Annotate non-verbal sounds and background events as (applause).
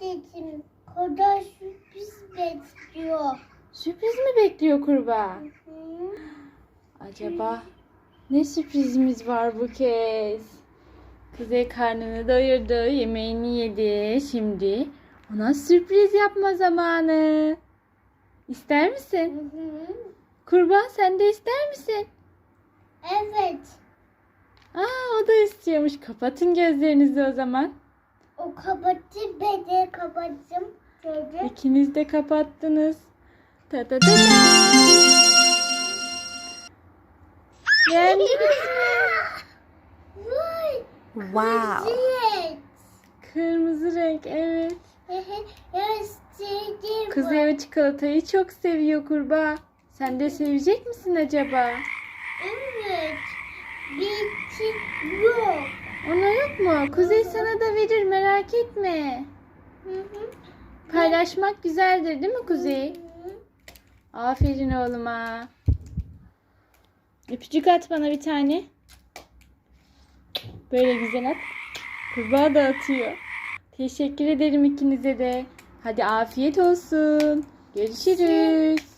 dedim. Koda sürpriz bekliyor. Sürpriz mi bekliyor kurbağa? Hı. Acaba ne sürprizimiz var bu kez? Kuzey karnını doyurdu, yemeğini yedi. Şimdi ona sürpriz yapma zamanı. İster misin? Hı sen de ister misin? Evet. Aa o da istiyormuş. Kapatın gözlerinizi o zaman. O kapattı ben de kapattım. Şöyle. İkiniz de kapattınız. Ta ta ta. Beğendiniz mi? (laughs) Vay. Wow. Kırmızı renk evet. Kuzey o çikolatayı çok seviyor kurbağa. Sen de sevecek misin acaba? Evet. Mu? Kuzey sana da verir merak etme. Hı hı. Paylaşmak güzeldir değil mi Kuzey? Hı. Aferin oğluma. Öpücük at bana bir tane. Böyle güzel at. Kurbağa da atıyor. Teşekkür ederim ikinize de. Hadi afiyet olsun. Görüşürüz.